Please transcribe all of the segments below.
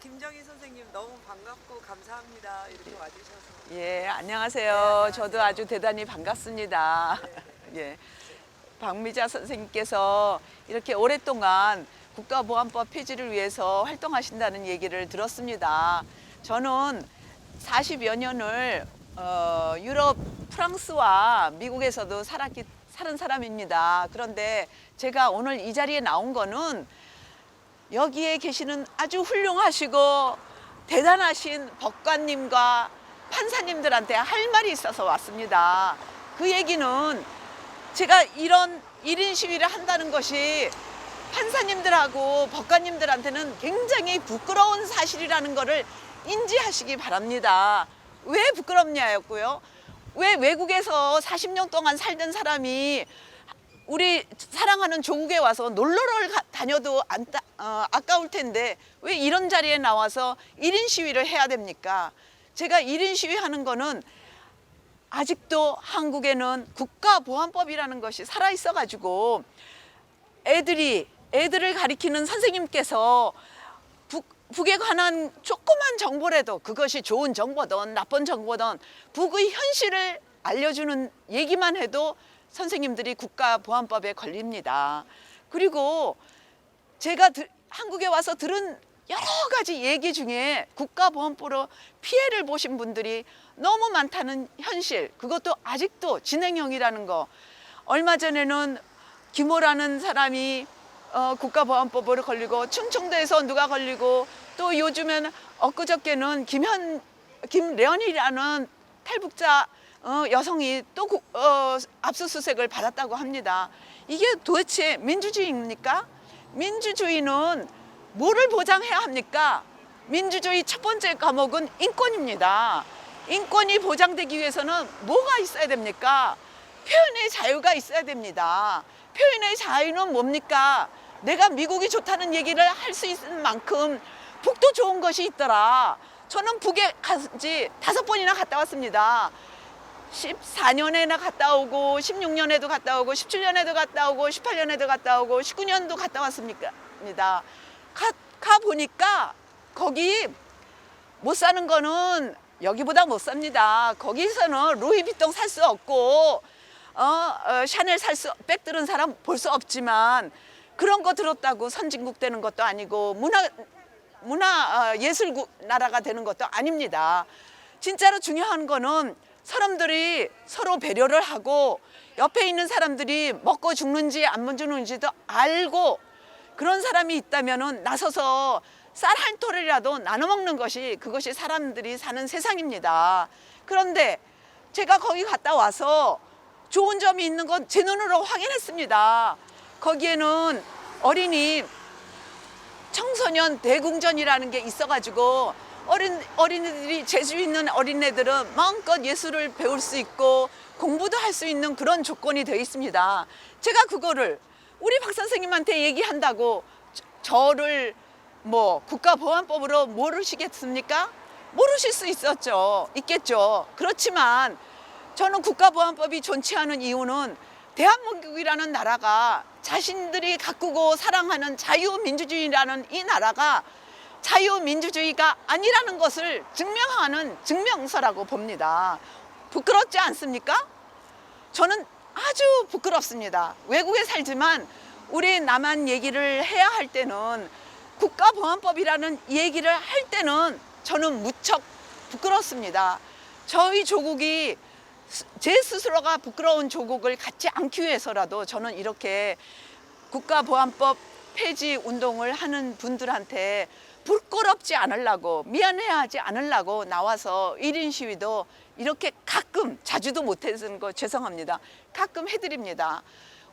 김정희 선생님 너무 반갑고 감사합니다. 이렇게 와주셔서. 예, 안녕하세요. 저도 아주 대단히 반갑습니다. 예. 박미자 선생님께서 이렇게 오랫동안 국가보안법 폐지를 위해서 활동하신다는 얘기를 들었습니다. 저는 40여 년을 어, 유럽 프랑스와 미국에서도 살았기, 살은 사람입니다. 그런데 제가 오늘 이 자리에 나온 거는 여기에 계시는 아주 훌륭하시고 대단하신 법관님과 판사님들한테 할 말이 있어서 왔습니다. 그 얘기는 제가 이런 1인 시위를 한다는 것이 판사님들하고 법관님들한테는 굉장히 부끄러운 사실이라는 것을 인지하시기 바랍니다. 왜 부끄럽냐였고요. 왜 외국에서 40년 동안 살던 사람이 우리 사랑하는 조국에 와서 놀러를 가- 다녀도 안, 따- 어, 아까울 텐데 왜 이런 자리에 나와서 1인 시위를 해야 됩니까? 제가 1인 시위 하는 거는 아직도 한국에는 국가보안법이라는 것이 살아있어 가지고 애들이 애들을 가리키는 선생님께서 북, 북에 관한 조그만 정보라도 그것이 좋은 정보든 나쁜 정보든 북의 현실을 알려주는 얘기만 해도 선생님들이 국가보안법에 걸립니다. 그리고 제가 들- 한국에 와서 들은 여러 가지 얘기 중에 국가보안법으로 피해를 보신 분들이 너무 많다는 현실, 그것도 아직도 진행형이라는 거. 얼마 전에는 김호라는 사람이 어, 국가보안법으로 걸리고 충청도에서 누가 걸리고 또 요즘에는 엊그저께는 김현 김래연이라는 탈북자 어, 여성이 또 국- 어, 압수수색을 받았다고 합니다. 이게 도대체 민주주의입니까? 민주주의는 뭐를 보장해야 합니까? 민주주의 첫 번째 과목은 인권입니다. 인권이 보장되기 위해서는 뭐가 있어야 됩니까? 표현의 자유가 있어야 됩니다. 표현의 자유는 뭡니까? 내가 미국이 좋다는 얘기를 할 수 있는 만큼 북도 좋은 것이 있더라. 저는 북에 간지 다섯 번이나 갔다 왔습니다. 14년에나 갔다 오고 16년에도 갔다 오고 17년에도 갔다 오고 18년에도 갔다 오고 19년도 갔다 왔습니다. 가, 가 보니까 거기 못 사는 거는 여기보다 못 삽니다. 거기서는 루이비통 살 수 없고 어, 어, 샤넬 살 수 백들은 사람 볼 수 없지만 그런 거 들었다고 선진국 되는 것도 아니고 문화 문화 어, 예술 구- 나라가 되는 것도 아닙니다. 진짜로 중요한 거는 사람들이 서로 배려를 하고 옆에 있는 사람들이 먹고 죽는지 안 죽는지도 알고 그런 사람이 있다면은 나서서 쌀 한 톨이라도 나눠 먹는 것이 그것이 사람들이 사는 세상입니다. 그런데 제가 거기 갔다 와서 좋은 점이 있는 건 제 눈으로 확인했습니다. 거기에는 어린이 청소년 대궁전이라는 게 있어가지고 어린 어린이들이 재주 있는 어린애들은 마음껏 예술을 배울 수 있고 공부도 할 수 있는 그런 조건이 되어 있습니다. 제가 그거를 우리 박 선생님한테 얘기한다고 저- 저를 뭐 국가보안법으로 모르시겠습니까? 모르실 수 있었죠. 있겠죠. 그렇지만 저는 국가보안법이 않은 이유는 대한민국이라는 나라가 자신들이 가꾸고 사랑하는 자유민주주의라는 이 나라가 자유민주주의가 아니라는 것을 증명하는 증명서라고 봅니다. 부끄럽지 않습니까? 저는 아주 부끄럽습니다. 외국에 살지만 우리 남한 얘기를 해야 할 때는 국가보안법이라는 얘기를 할 때는 저는 무척 부끄럽습니다. 저희 조국이 스- 제 스스로가 부끄러운 조국을 갖지 않기 위해서라도 저는 이렇게 국가보안법 폐지 운동을 하는 분들한테 부끄럽지 않으려고 미안해하지 않으려고 나와서 1인 시위도 이렇게 가끔 자주도 못해서 거 죄송합니다. 가끔 해드립니다.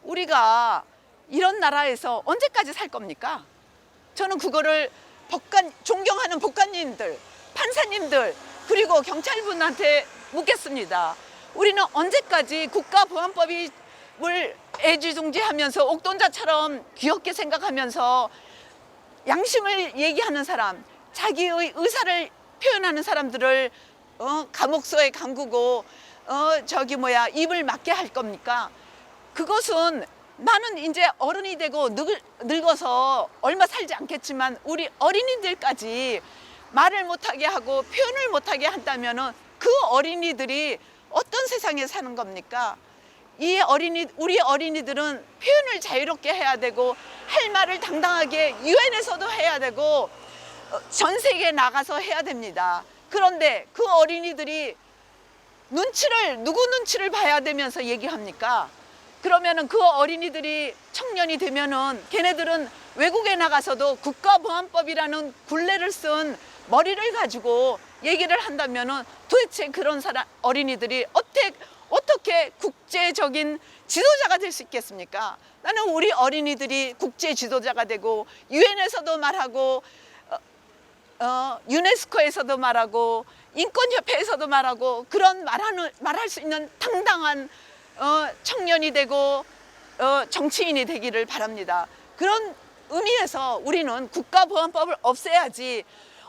우리가 이런 나라에서 언제까지 살 겁니까? 저는 그거를 법관 존경하는 법관님들, 판사님들 그리고 경찰분한테 묻겠습니다. 우리는 언제까지 국가보안법이 을 애지중지하면서 옥동자처럼 귀엽게 생각하면서 양심을 얘기하는 사람, 자기의 의사를 표현하는 사람들을 어, 감옥소에 감그고 어, 저기 뭐야 입을 막게 할 겁니까? 그것은 나는 이제 어른이 되고 늙, 늙어서 얼마 살지 않겠지만 우리 어린이들까지 말을 못하게 하고 표현을 못하게 한다면 은 그 어린이들이 어떤 세상에 사는 겁니까? 이 어린이 우리 어린이들은 표현을 자유롭게 해야 되고 할 말을 당당하게 유엔에서도 해야 되고 어, 전 세계에 나가서 해야 됩니다. 그런데 그 어린이들이 눈치를 누구 눈치를 봐야 되면서 얘기합니까? 그러면은 그 어린이들이 청년이 되면은 걔네들은 외국에 나가서도 국가보안법이라는 굴레를 쓴 머리를 가지고 얘기를 한다면은 도대체 그런 사람 어린이들이 어떻게 어떻게 국제적인 지도자가 될 수 있겠습니까? 나는 우리 어린이들이 국제 지도자가 되고 유엔에서도 말하고 어, 유네스코에서도 말하고 인권협회에서도 말하고 그런 말하는 말할 수 있는 당당한 어, 청년이 되고 어, 정치인이 되기를 바랍니다. 그런 의미에서 우리는 국가보안법을 없애야지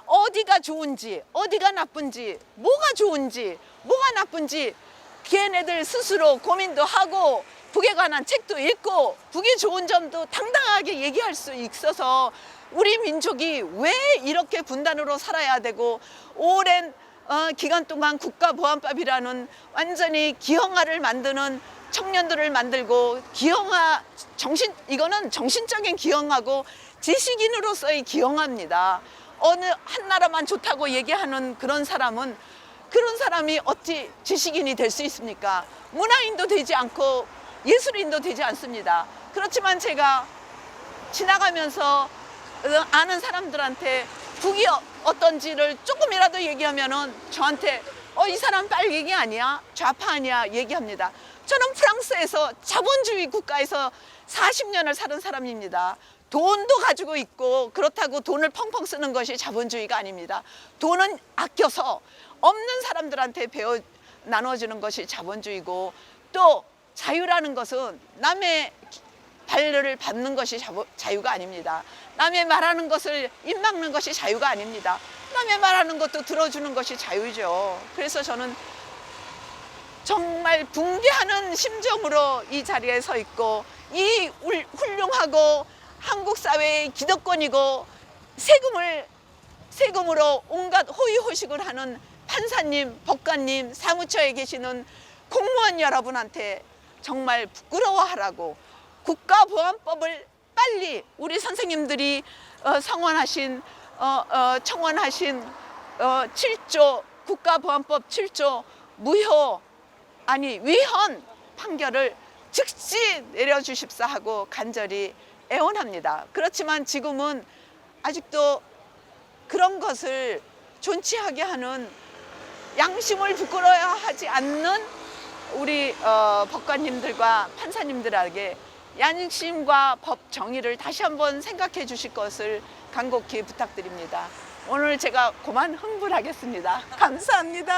어디가 좋은지 어디가 나쁜지 뭐가 좋은지 뭐가 나쁜지 걔네들 스스로 고민도 하고 북에 관한 책도 읽고 북이 좋은 점도 당당하게 얘기할 수 있어서 우리 민족이 왜 이렇게 분단으로 살아야 되고 오랜 어, 기간 동안 국가보안법이라는 완전히 기형아를 만드는 청년들을 만들고 기형아 정신 이거는 정신적인 기형아고 지식인으로서의 기형아입니다. 어느 한 나라만 좋다고 얘기하는 그런 사람은 그런 사람이 어찌 지식인이 될 수 있습니까? 문화인도 되지 않고 예술인도 되지 않습니다. 그렇지만 제가 지나가면서 어, 아는 사람들한테 북이 어- 어떤지를 조금이라도 얘기하면은 저한테 어 이 사람 빨갱이 아니야 좌파 아니야 얘기합니다. 저는 프랑스에서 자본주의 국가에서 40년을 살은 사람입니다. 돈도 가지고 있고 그렇다고 돈을 펑펑 쓰는 것이 자본주의가 아닙니다. 돈은 아껴서 없는 사람들한테 배워 나눠주는 것이 자본주의고 또 자유라는 것은 남의 반려를 받는 것이 자부- 자유가 아닙니다. 남의 말하는 것을 입 막는 것이 자유가 아닙니다. 남의 말하는 것도 들어주는 것이 자유죠. 그래서 저는 정말 붕괴하는 심정으로 이 자리에 서 있고 이 훌- 훌륭하고 한국 사회의 기득권이고 세금을 세금으로 온갖 호의호식을 하는 판사님, 법관님, 사무처에 계시는 공무원 여러분한테 정말 부끄러워하라고 국가보안법을 빨리 우리 선생님들이 어, 성원하신 어, 어, 청원하신 어, 7조 국가보안법 7조 무효 아니 위헌 판결을 즉시 내려주십사 하고 간절히 애원합니다. 그렇지만 지금은 아직도 그런 것을 존치하게 하는 양심을 부끄러워하지 않는 우리 어, 법관님들과 판사님들에게 양심과 법 정의를 다시 한번 생각해 주실 것을 간곡히 부탁드립니다. 오늘 제가 그만 흥분하겠습니다. 감사합니다.